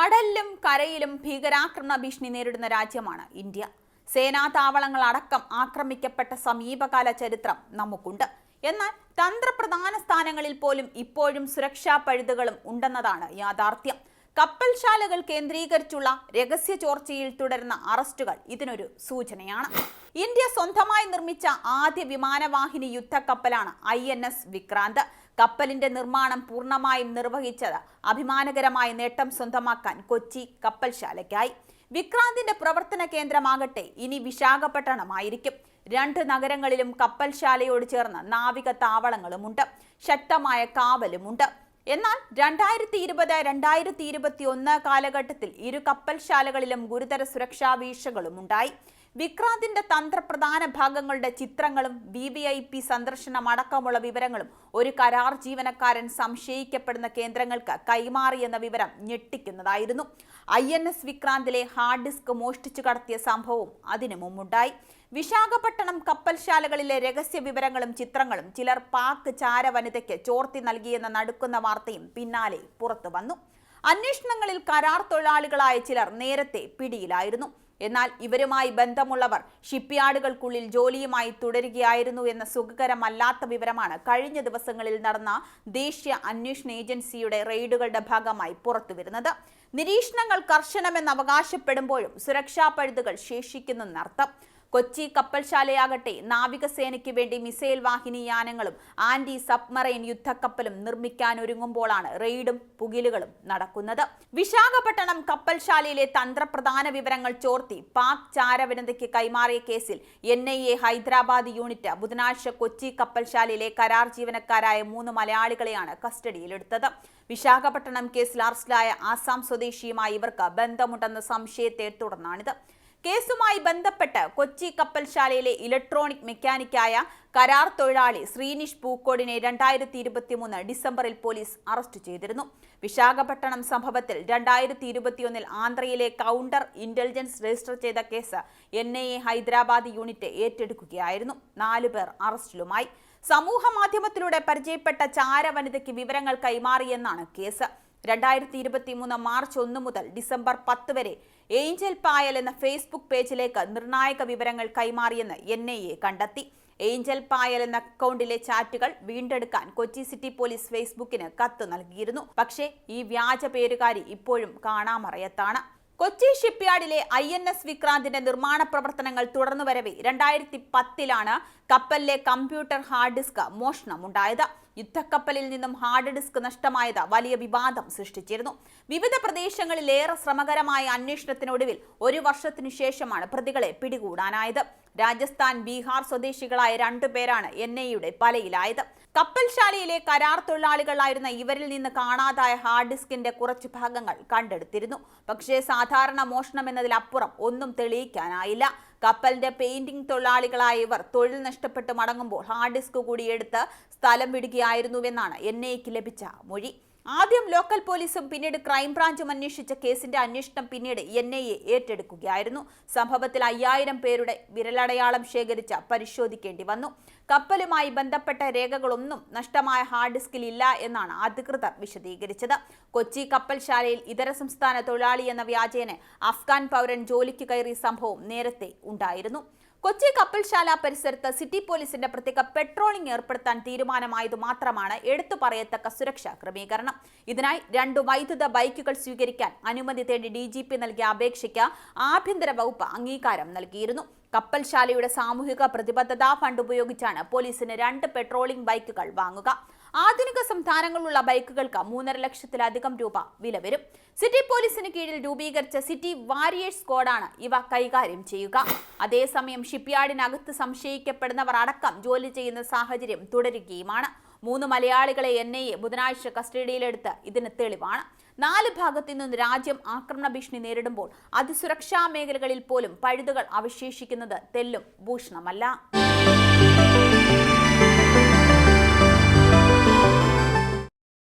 കടലിലും കരയിലും ഭീകരാക്രമണ ഭീഷണി നേരിടുന്ന രാജ്യമാണ് ഇന്ത്യ. സേനാ താവളങ്ങൾ അടക്കം ആക്രമിക്കപ്പെട്ട സമീപകാല ചരിത്രം നമുക്കുണ്ട്. എന്നാൽ തന്ത്രപ്രധാന സ്ഥാനങ്ങളിൽ പോലും ഇപ്പോഴും സുരക്ഷാ പഴുതുകളും ഉണ്ടെന്നതാണ് യാഥാർത്ഥ്യം. കപ്പൽശാലകൾ കേന്ദ്രീകരിച്ചുള്ള രഹസ്യ ചോർച്ചയിൽ തുടരുന്ന അറസ്റ്റുകൾ ഇതിനൊരു സൂചനയാണ്. ഇന്ത്യ സ്വന്തമായി നിർമ്മിച്ച ആദ്യ വിമാനവാഹിനി യുദ്ധക്കപ്പലാണ് ഐ എൻ എസ് വിക്രാന്ത്. കപ്പലിന്റെ നിർമ്മാണം പൂർണമായും നിർവഹിച്ചത് അഭിമാനകരമായ നേട്ടം സ്വന്തമാക്കാൻ കൊച്ചി കപ്പൽശാലയ്ക്കായി വിക്രാന്തിന്റെ പ്രവർത്തന കേന്ദ്രമാകട്ടെ ഇനി വിശാഖപട്ടണമായിരിക്കും. രണ്ട് നഗരങ്ങളിലും കപ്പൽശാലയോട് ചേർന്ന് നാവിക താവളങ്ങളുമുണ്ട്. ശക്തമായ കാവലുമുണ്ട്. എന്നാൽ രണ്ടായിരത്തി ഇരുപത് രണ്ടായിരത്തി ഇരുപത്തി ഒന്ന് കാലഘട്ടത്തിൽ ഇരു കപ്പൽശാലകളിലും ഗുരുതര സുരക്ഷാ വീഴ്ചകളും ഉണ്ടായി വിക്രാന്തിന്റെ തന്ത്രപ്രധാന ഭാഗങ്ങളുടെ ചിത്രങ്ങളും വി വി ഐ പി സന്ദർശനം അടക്കമുള്ള വിവരങ്ങളും ഒരു കരാർ ജീവനക്കാരൻ സംശയിക്കപ്പെടുന്ന കേന്ദ്രങ്ങൾക്ക് കൈമാറിയെന്ന വിവരം ഞെട്ടിക്കുന്നതായിരുന്നു. ഐ എൻ എസ് വിക്രാന്തിലെ ഹാർഡ് ഡിസ്ക് മോഷ്ടിച്ചു കടത്തിയ സംഭവവും അതിനു മുമ്പുണ്ടായി. വിശാഖപട്ടണം കപ്പൽശാലകളിലെ രഹസ്യ വിവരങ്ങളും ചിത്രങ്ങളും ചിലർ പാക് ചാര വനിതയ്ക്ക് ചോർത്തി നൽകിയെന്ന നടുക്കുന്ന വാർത്തയും പിന്നാലെ പുറത്തു വന്നു അന്വേഷണങ്ങളിൽ കരാർ തൊഴിലാളികളായ ചിലർ നേരത്തെ പിടിയിലായിരുന്നു. എന്നാൽ ഇവരുമായി ബന്ധമുള്ളവർ ഷിപ്പ്യാർഡുകൾക്കുള്ളിൽ ജോലിയുമായി തുടരുകയായിരുന്നു എന്ന സുഖകരമല്ലാത്ത വിവരമാണ് കഴിഞ്ഞ ദിവസങ്ങളിൽ നടന്ന ദേശീയ അന്വേഷണ ഏജൻസിയുടെ റെയ്ഡുകളുടെ ഭാഗമായി പുറത്തുവരുന്നത്. നിരീക്ഷണങ്ങൾ കർശനമെന്ന് അവകാശപ്പെടുമ്പോഴും സുരക്ഷാ പഴുതുകൾ ശേഷിക്കുന്നെന്നർത്ഥം. കൊച്ചി കപ്പൽശാലയാകട്ടെ നാവികസേനയ്ക്ക് വേണ്ടി മിസൈൽ വാഹിനി യാനങ്ങളും ആന്റി സബ്മറൈൻ യുദ്ധക്കപ്പലും നിർമ്മിക്കാൻ ഒരുങ്ങുമ്പോഴാണ് റെയ്ഡും പുകിലുകളും നടക്കുന്നത്. വിശാഖപട്ടണം കപ്പൽശാലയിലെ തന്ത്രപ്രധാന വിവരങ്ങൾ ചോർത്തി പാക് ചാരവിനതയ്ക്ക് കൈമാറിയ കേസിൽ N I A Hyderabad unit ബുധനാഴ്ച കൊച്ചി കപ്പൽശാലയിലെ കരാർ ജീവനക്കാരായ മൂന്ന് മലയാളികളെയാണ് കസ്റ്റഡിയിലെടുത്തത്. വിശാഖപട്ടണം കേസിൽ അറസ്റ്റിലായ ആസാം സ്വദേശിയുമായി ഇവർക്ക് ബന്ധമുണ്ടെന്ന സംശയത്തെ തുടർന്നാണിത്. കേസുമായി ബന്ധപ്പെട്ട് കൊച്ചി കപ്പൽശാലയിലെ ഇലക്ട്രോണിക് മെക്കാനിക്കായ കരാർ തൊഴിലാളി ശ്രീനിഷ് പൂക്കോടിനെ രണ്ടായിരത്തി ഇരുപത്തി മൂന്ന് ഡിസംബറിൽ പോലീസ് അറസ്റ്റ് ചെയ്തിരുന്നു. വിശാഖപട്ടണം സംഭവത്തിൽ രണ്ടായിരത്തി ഇരുപത്തിയൊന്നിൽ ആന്ധ്രയിലെ കൗണ്ടർ ഇന്റലിജൻസ് രജിസ്റ്റർ ചെയ്ത case N I A Hyderabad unit ഏറ്റെടുക്കുകയായിരുന്നു. നാലുപേർ അറസ്റ്റിലുമായി. സമൂഹ മാധ്യമത്തിലൂടെ പരിചയപ്പെട്ട ചാര വനിതയ്ക്ക് വിവരങ്ങൾ കൈമാറിയെന്നാണ് കേസ്. രണ്ടായിരത്തി ഇരുപത്തി മൂന്ന് മാർച്ച് ഒന്ന് മുതൽ ഡിസംബർ പത്ത് വരെ ഏഞ്ചൽ പായൽ എന്ന ഫേസ്ബുക്ക് പേജിലേക്ക് നിർണായക വിവരങ്ങൾ കൈമാറിയെന്ന് എൻ ഐ എ കണ്ടെത്തി. ഏഞ്ചൽ പായൽ എന്ന അക്കൗണ്ടിലെ ചാറ്റുകൾ വീണ്ടെടുക്കാൻ കൊച്ചി സിറ്റി പോലീസ് ഫേസ്ബുക്കിന് കത്ത് നൽകിയിരുന്നു. പക്ഷേ ഈ വ്യാജ പേരുകാരി ഇപ്പോഴും കാണാമറയത്താണ്. കൊച്ചി ഷിപ്പ്യാർഡിലെ ഐ എൻ എസ് വിക്രാന്തിന്റെ നിർമ്മാണ പ്രവർത്തനങ്ങൾ തുടർന്നു വരവേ. രണ്ടായിരത്തി പത്തിലാണ് കപ്പലിലെ കമ്പ്യൂട്ടർ ഹാർഡ് ഡിസ്ക് മോഷണമുണ്ടായത്. യുദ്ധക്കപ്പലിൽ നിന്നും ഹാർഡ് ഡിസ്ക് നഷ്ടമായത് വലിയ വിവാദം സൃഷ്ടിച്ചിരുന്നു. വിവിധ പ്രദേശങ്ങളിലേറെ ശ്രമകരമായ അന്വേഷണത്തിനൊടുവിൽ ഒരു വർഷത്തിനു ശേഷമാണ് പ്രതികളെ പിടികൂടാനായത്. രാജസ്ഥാൻ ബീഹാർ സ്വദേശികളായ രണ്ടുപേരാണ് എൻ ഐയുടെ പലയിലായത് കപ്പൽശാലയിലെ കരാർ തൊഴിലാളികളായിരുന്ന ഇവരിൽ നിന്ന് കാണാതായ ഹാർഡ് ഡിസ്കിന്റെ കുറച്ച് ഭാഗങ്ങൾ കണ്ടെടുത്തിരുന്നു. പക്ഷേ സാധാരണ മോഷണം എന്നതിലപ്പുറം ഒന്നും തെളിയിക്കാനായില്ല. കപ്പലിന്റെ പെയിന്റിംഗ് തൊഴിലാളികളായ ഇവർ തൊഴിൽ നഷ്ടപ്പെട്ട് മടങ്ങുമ്പോൾ ഹാർഡ് ഡിസ്ക് കൂടി എടുത്ത് സ്ഥലം വിടുകയായിരുന്നുവെന്നാണ് എൻ ഐക്ക് ലഭിച്ച മൊഴി. ആദ്യം ലോക്കൽ പോലീസും പിന്നീട് ക്രൈംബ്രാഞ്ചും അന്വേഷിച്ച കേസിന്റെ അന്വേഷണം പിന്നീട് എൻ ഐ എ ഏറ്റെടുക്കുകയായിരുന്നു. സംഭവത്തിൽ അയ്യായിരം പേരുടെ വിരലടയാളം ശേഖരിച്ച പരിശോധിക്കേണ്ടി വന്നു. കപ്പലുമായി ബന്ധപ്പെട്ട രേഖകളൊന്നും നഷ്ടമായ ഹാർഡ് ഡിസ്കിൽ ഇല്ല എന്നാണ് അധികൃതർ വിശദീകരിച്ചത്. കൊച്ചി കപ്പൽശാലയിൽ ഇതര സംസ്ഥാന തൊഴിലാളി എന്ന വ്യാജേന അഫ്ഗാൻ പൗരൻ ജോലിക്ക് കയറിയ സംഭവം നേരത്തെ ഉണ്ടായിരുന്നു. കൊച്ചി കപ്പൽശാല പരിസരത്ത് സിറ്റി പോലീസിന്റെ പ്രത്യേക പെട്രോളിംഗ് ഏർപ്പെടുത്താൻ തീരുമാനമായത് മാത്രമാണ് എടുത്തു പറയത്തക്ക സുരക്ഷാ ക്രമീകരണം. ഇതിനായി രണ്ടു വൈദ്യുത ബൈക്കുകൾ സ്വീകരിക്കാൻ അനുമതി തേടി ഡി ജി പി നൽകിയ അപേക്ഷയ്ക്ക് ആഭ്യന്തര വകുപ്പ് അംഗീകാരം നൽകിയിരുന്നു. കപ്പൽശാലയുടെ സാമൂഹിക പ്രതിബദ്ധതാ ഫണ്ട് ഉപയോഗിച്ചാണ് പോലീസിന് രണ്ട് പെട്രോളിംഗ് ബൈക്കുകൾ വാങ്ങുക. ആധുനിക സംവിധാനങ്ങളുള്ള ബൈക്കുകൾക്ക് മൂന്നര ലക്ഷത്തിലധികം രൂപ വില വരും. സിറ്റി പോലീസിന് കീഴിൽ രൂപീകരിച്ച സിറ്റി വാരിയേഴ്സ് സ്ക്വാഡാണ് ഇവ കൈകാര്യം ചെയ്യുക. അതേസമയം ഷിപ്പ്യാർഡിനകത്ത് സംശയിക്കപ്പെടുന്നവർ അടക്കം ജോലി ചെയ്യുന്ന സാഹചര്യം തുടരുകയുമാണ്. മൂന്ന് മലയാളികളെ എൻ ഐ എ ബുധനാഴ്ച കസ്റ്റഡിയിലെടുത്ത് ഇതിന് തെളിവാണ്. നാല് ഭാഗത്തു നിന്നും രാജ്യം ആക്രമണ ഭീഷണി നേരിടുമ്പോൾ അതിസുരക്ഷാ മേഖലകളിൽ പോലും പഴുതുകൾ അവശേഷിക്കുന്നത് തെല്ലും ഭൂഷണമല്ല.